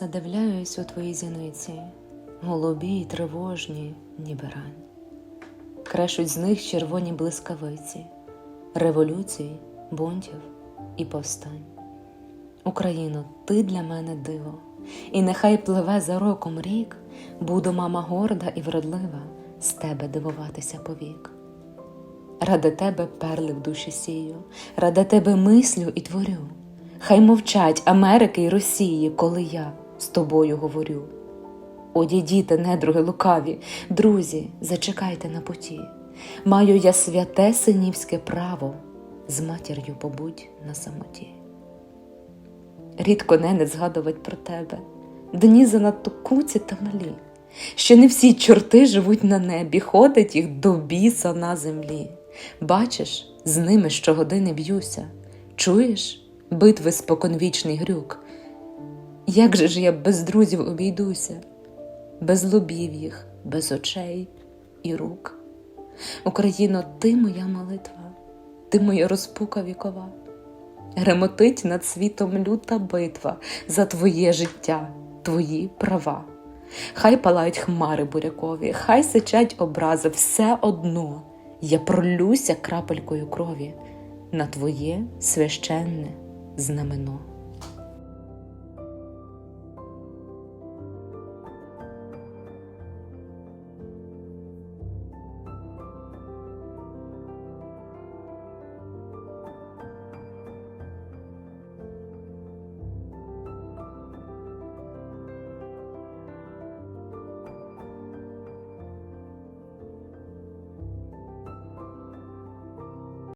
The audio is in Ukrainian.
Задивляюсь у твої зіниці, голубі й тривожні, ніби рань. Крешуть з них червоні блискавиці, революцій, бунтів і повстань. Україно, ти для мене диво, і нехай пливе за роком рік, буду мама горда і вродлива, з тебе дивуватися повік. Ради тебе перли в душі сію, ради тебе мислю і творю. Хай мовчать Америки й Росії, коли я з тобою говорю. Одійдіте, недруги лукаві, друзі, зачекайте на путі. Маю я святе синівське право з матір'ю побудь на самоті. Рідко не згадувать про тебе, дні занадто куці та малі, що не всі чорти живуть на небі, ходить їх до біса на землі. Бачиш, з ними щогодини б'юся, чуєш битви споконвічний грюк. Як же ж я без друзів обійдуся, без лобів їх, без очей і рук. Україно, ти моя молитва, ти моя розпука вікова. Гремотить над світом люта битва за твоє життя, твої права. Хай палають хмари бурякові, хай сичать образи, все одно я пролюся крапелькою крові на твоє священне знамено.